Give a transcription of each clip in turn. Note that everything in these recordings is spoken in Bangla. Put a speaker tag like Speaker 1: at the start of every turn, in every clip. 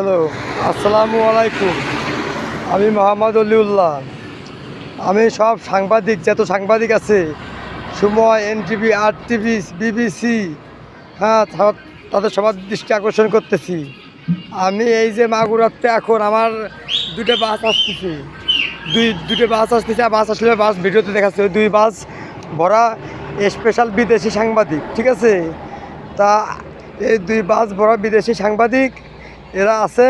Speaker 1: হ্যালো, আসসালামু আলাইকুম। আমি মোহাম্মদ অলিউল্লাহ। আমি সব সাংবাদিক, যত সাংবাদিক আছে সময় এনটিভি আর টিভি বিবিসি হ্যাঁ তাদের সবার দৃষ্টি আকর্ষণ করতেছি। আমি এই যে মাগুরাতে এখন আমার দুটো বাস আসতেছে। দুই দুটো বাস আসতেছে বাস আসলে বাস ভিডিওতে দেখাচ্ছে। দুই বাস ভরা স্পেশাল বিদেশি সাংবাদিক, ঠিক আছে? তা এই দুই বাস ভরা বিদেশি সাংবাদিক এরা আছে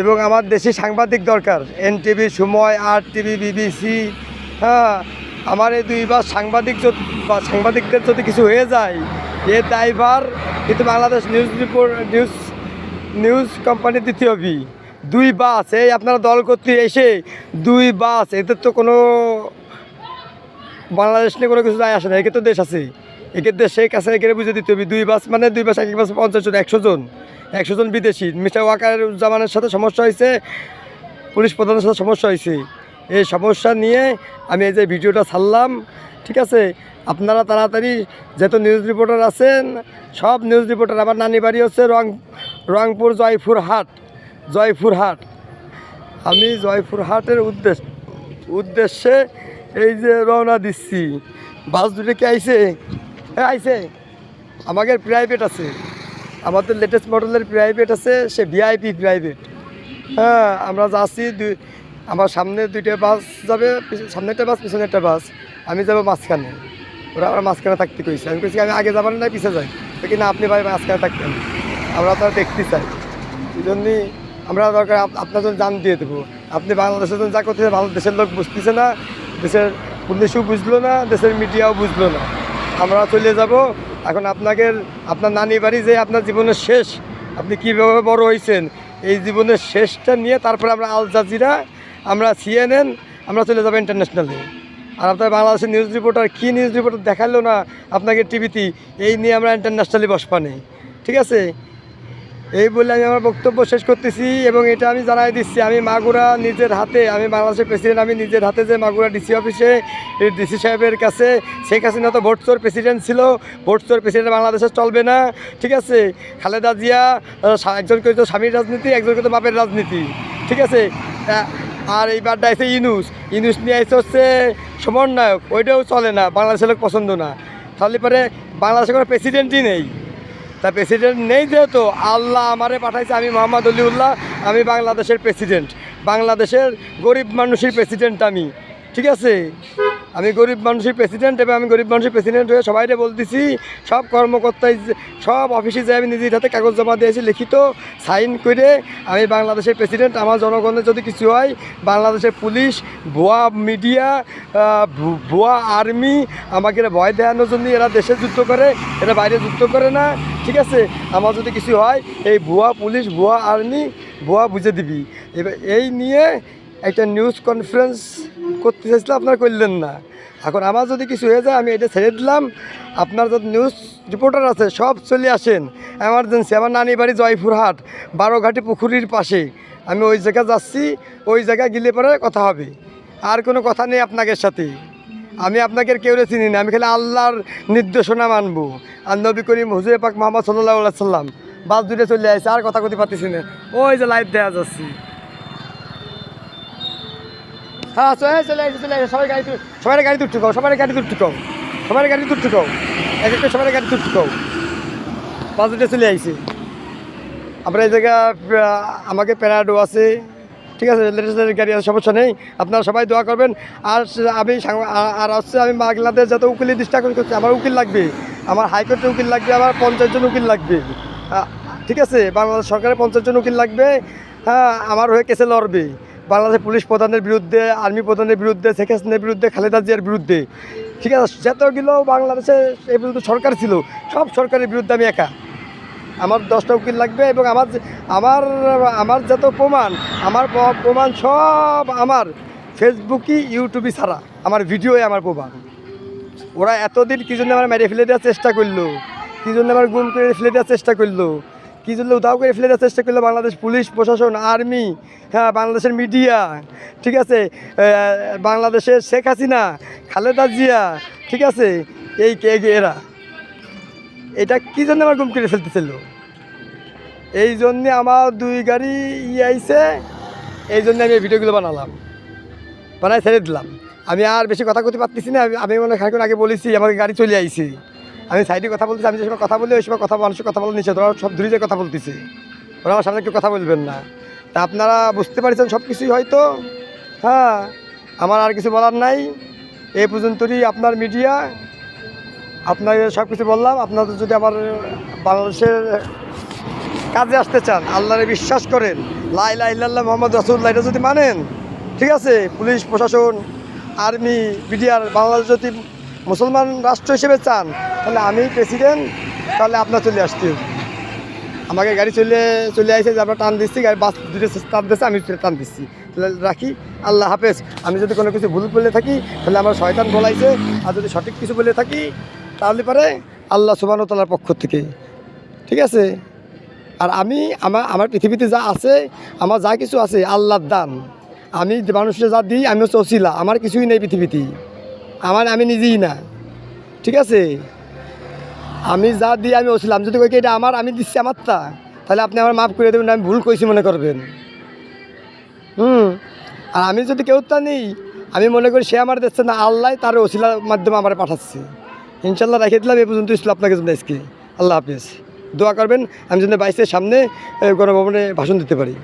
Speaker 1: এবং আমার দেশি সাংবাদিক দরকার। এনটিভি, সময় আর টিভি বিবিসি হ্যাঁ আমার এই দুই বাস সাংবাদিক বা সাংবাদিকদের যদি কিছু হয়ে যায়, এ দায়ভার কিন্তু Bangladesh news report, news news company দিতে হবে দুই বাস, এই আপনারা দল কর্তৃক এসে দুই বাস এদের তো কোনো বাংলাদেশ নিয়ে কোনো কিছু যায় আসে না, একে তো দেশ আছে। একে দেশের কাছে একে বুঝে দিতে হবে। দুই বাস মানে দুই বাস, এক বাস পঞ্চাশ জন, একশো জন। একশো জন বিদেশি। মিস্টার ওয়াকারুজ্জামানের সাথে সমস্যা হয়েছে, পুলিশ প্রধানের সাথে সমস্যা হয়েছে। এই সমস্যা নিয়ে আমি এই যে ভিডিওটা ছাড়লাম, ঠিক আছে? আপনারা তাড়াতাড়ি যেহেতু নিউজ রিপোর্টার আছেন, সব নিউজ রিপোর্টার, আমার নানি বাড়ি হচ্ছে রং, রংপুর জয়পুরহাট জয়পুরহাট। আমি জয়পুরহাটের উদ্দেশ্য উদ্দেশ্যে এই যে রওনা দিচ্ছি। বাস দুটো কি আইছে? হ্যাঁ আইছে। আমাদের প্রাইভেট আছে। আমাদের লেটেস্ট মডেলের প্রাইভেট আছে, সে ভিআইপি প্রাইভেট হ্যাঁ আমরা যাচ্ছি দুই, আমার সামনে দুইটা বাস যাবে সামনে একটা বাস পিছনে একটা বাস আমি যাব মাঝখানে। ওরা আমার মাঝখানে থাকতে কইছে। আমি কইছি, আমি আগে যাবার না পিছিয়ে যাই। কি না, আপনি ভাই মাঝখানে থাকতেন আমরা তো দেখতে চাই। এই জন্যই আমরা দরকার আপনার জন্য জান দিয়ে দেবো। আপনি বাংলাদেশের জন্য যা করতেছে বাংলাদেশের লোক বুঝতেছে না, দেশের পুলিশও বুঝলো না, দেশের মিডিয়াও বুঝলো না। আমরা চলে যাব এখন আপনাকে, আপনার নানি বাড়ি যে আপনার জীবনের শেষ, আপনি কীভাবে বড় হয়েছেন এই জীবনের শেষটা নিয়ে তারপরে আমরা আল জাজিরা, আমরা সিএনএন আমরা চলে যাব ইন্টারন্যাশনালে আর আপনার বাংলাদেশের নিউজ রিপোর্টার কী নিউজ রিপোর্টার দেখাল না আপনাকে টিভিতে এই নিয়ে আমরা ইন্টারন্যাশনালি বসপানে ঠিক আছে? এই বলে আমি আমার বক্তব্য শেষ করতেছি এবং এটা আমি জানাই দিচ্ছি। আমি মাগুরা নিজের হাতে আমি বাংলাদেশের প্রেসিডেন্ট আমি নিজের হাতে যে মাগুরা ডিসি অফিসে ডিসি সাহেবের কাছে শেখ হাসিনা তো ভোট চোর প্রেসিডেন্ট ছিল ভোট চোর প্রেসিডেন্ট বাংলাদেশে চলবে না ঠিক আছে? খালেদা জিয়া আহ, সা- একজনকে তো স্বামীর রাজনীতি একজনকে তো বাপের রাজনীতি ঠিক আছে? আর এইবারটা আছে ইনুস ইনুস নিয়ে আসছে হচ্ছে সমন্বয়ক ওইটাও চলে না বাংলাদেশের লোক পছন্দ না। তাহলে পরে বাংলাদেশে কোনো প্রেসিডেন্টই নেই। তা প্রেসিডেন্ট নেই যেহেতু, আল্লাহ আমারে পাঠাইছে, আমি মোহাম্মদ অলিউল্লাহ, আমি বাংলাদেশের প্রেসিডেন্ট বাংলাদেশের গরিব মানুষের প্রেসিডেন্ট আমি। ঠিক আছে? আমি গরিব মানুষের প্রেসিডেন্ট এবং আমি গরিব মানুষের প্রেসিডেন্ট হয়ে সবাইকে বলতেছি, সব কর্মকর্তায় সব অফিসে যে আমি নিজের হাতে কাগজ জমা দিয়েছি, লিখিত সাইন করে আমি বাংলাদেশের প্রেসিডেন্ট আমার জনগণের যদি কিছু হয়, বাংলাদেশের পুলিশ, ভুয়া মিডিয়া ভুয়া আর্মি আমাকে এরা ভয় দেখানোর জন্য এরা দেশে যুদ্ধ করে, এরা বাইরে যুদ্ধ করে না, ঠিক আছে? আমার যদি কিছু হয়, এই ভুয়া পুলিশ, ভুয়া আর্মি ভুয়া বুঝে দিবি। এবার এই নিয়ে একটা নিউজ কনফারেন্স করতে চাইছিলাম আপনারা করলেন না। এখন আমার যদি কিছু হয়ে যায়, আমি এটা ছেড়ে দিলাম। আপনার যত নিউজ রিপোর্টার আছে, সব চলে আসেন। এমার্জেন্সি আমার নানি বাড়ি জয়পুরহাট, বারোঘাটি পুকুরির পাশে। আমি ওই জায়গায় যাচ্ছি, ওই জায়গায় গেলে পরে কথা হবে। আর কোনো কথা নেই আপনাদের সাথে। আমি আপনাকে কেউ চিনি না, আমি খালি আল্লাহর নির্দেশনা মানবো। আর নবী করিম, হুজুর পাক মোহাম্মদ সাল্লাহ সাল্লাম বাস দূরে চলে আসছে আর কথা কথি পাচ্ছি না। ওই যে লাইভ দেওয়া যাচ্ছি। হ্যাঁ চলে চলে চলে সবাই গাড়ি সবাই গাড়ি তুলতে কাও সবাই গাড়ি তুলতে কাও সবাই গাড়ি তুলতে কাও, এক একটা সবাই গাড়ি তুলতে কাও। বাস দুটো চলে আইছে। আমরা এই জায়গা আমাকে প্যারাডো আছে। ঠিক আছে লেটেস্টের গাড়ি আছে, সমস্যা নেই। আপনারা সবাই দোয়া করবেন। আর আমি আর- হচ্ছে আমি বাংলাদেশ যাতে উকিলি ডিস্টার্ব করছি, আমার উকিল লাগবে। আমার হাইকোর্টের উকিল লাগবে, আমার পঞ্চাশ জন উকিল লাগবে। ঠিক আছে, বাংলাদেশ সরকারের পঞ্চাশ জন উকিল লাগবে। হ্যাঁ আমার হয়ে কেসে লড়বে। বাংলাদেশের পুলিশ প্রধানের বিরুদ্ধে, আর্মি প্রধানের বিরুদ্ধে, শেখ হাসিনার বিরুদ্ধে, খালেদা জিয়ার বিরুদ্ধে। ঠিক আছে, যতগুলো বাংলাদেশে এই পর্যন্ত সরকার ছিল, সব সরকারের বিরুদ্ধে আমি একা। আমার দশটা উকিল লাগবে এবং আমার আমার আমার যত প্রমাণ, আমার প্রমাণ সব আমার ফেসবুকই, ইউটিউবই ছাড়া আমার ভিডিওই আমার প্রমাণ। ওরা এতদিন কী জন্য আমার মেরে ফেলে দেওয়ার চেষ্টা করল? কী জন্য আমার গুম করে ফেলে দেওয়ার চেষ্টা করল? কী জন্য উদাও করে ফেলে দেওয়ার চেষ্টা করল বাংলাদেশ পুলিশ, প্রশাসন, আর্মি হ্যাঁ বাংলাদেশের মিডিয়া, ঠিক আছে? বাংলাদেশের শেখ হাসিনা, খালেদা জিয়া, ঠিক আছে? এই কে এরা। এটা কী জন্য আমার গুম করে ফেলতেছিল? এই জন্যে আমার দুই গাড়ি ইয়ে আইছে, এই জন্য আমি ভিডিওগুলো বানালাম। বানাই ছেড়ে দিলাম। আমি আর বেশি কথা করতে পারতেছি না, আমি- মনে হয় আগে বলেছি, আমাকে গাড়ি চলে আইছে। আমি সাইডে কথা বলতেছি, আমি যে সময় কথা বলি, ওই সময় কথা মানুষের কথা বলে নিচ্ছে ওরা সব দূরে কথা বলতেছে। ওরা আমার সামনে কেউ কথা বলবেন না। তা আপনারা বুঝতে পারছেন সব কিছুই হয়তো? হ্যাঁ আমার আর কিছু বলার নাই। এই পর্যন্তই আপনার মিডিয়া। আপনাকে সব কিছু বললাম। আপনাদের যদি আমার বাংলাদেশের কাজে আসতে চান, আল্লাহরে বিশ্বাস করেন লাই লাই ইল্লাল্লাহ মোহাম্মদ রাসুল্লাহ এটা যদি মানেন, ঠিক আছে? পুলিশ, প্রশাসন, আর্মি, বিডিআর, বাংলাদেশ যদি মুসলমান রাষ্ট্র হিসেবে চান, তাহলে আমি প্রেসিডেন্ট তাহলে আপনার চলে আসতে। আমাকে গাড়ি চলে চলে আসে যে আমরা টান দিচ্ছি, গাড়ি বাস দুটো টান দিচ্ছে আমি টান দিচ্ছি। তাহলে রাখি, আল্লাহ হাফেজ। আমি যদি কোনো কিছু ভুল বলে থাকি, তাহলে আমার শয়তান বলাইছে। আর যদি সঠিক কিছু বলে থাকি, তাহলে পরে আল্লাহ সুবান তালার পক্ষ থেকে। ঠিক আছে? আর আমি আমার আমার পৃথিবীতে যা আছে, আমার যা কিছু আছে, আল্লাহর দান। আমি যে মানুষের যা দিই, আমি হচ্ছে অসিলা আমার কিছুই নেই পৃথিবীতে। আমার আমি নিজেই না। ঠিক আছে? আমি যা দিয়ে আমি আমি যদি কই এটা আমার আমি দিচ্ছি আমারটা তাহলে আপনি আমার মাফ করে দেবেন আমি ভুল কইছি মনে করবেন। হুম? আর আমি যদি কেউ তা নেই আমি মনে করি সে আমার দিচ্ছে না আল্লাহ তার ওসিলার মাধ্যমে আমার পাঠাচ্ছে। ইনশাল্লাহ রেখে দিলাম এই পর্যন্ত ইসলাম আপনাকে জন্য আজকে। আল্লাহ হাফিজ। দোয়া করবেন আমি যেন বাইশের সামনে এ, গণভবনে ভাষণ দিতে পারি।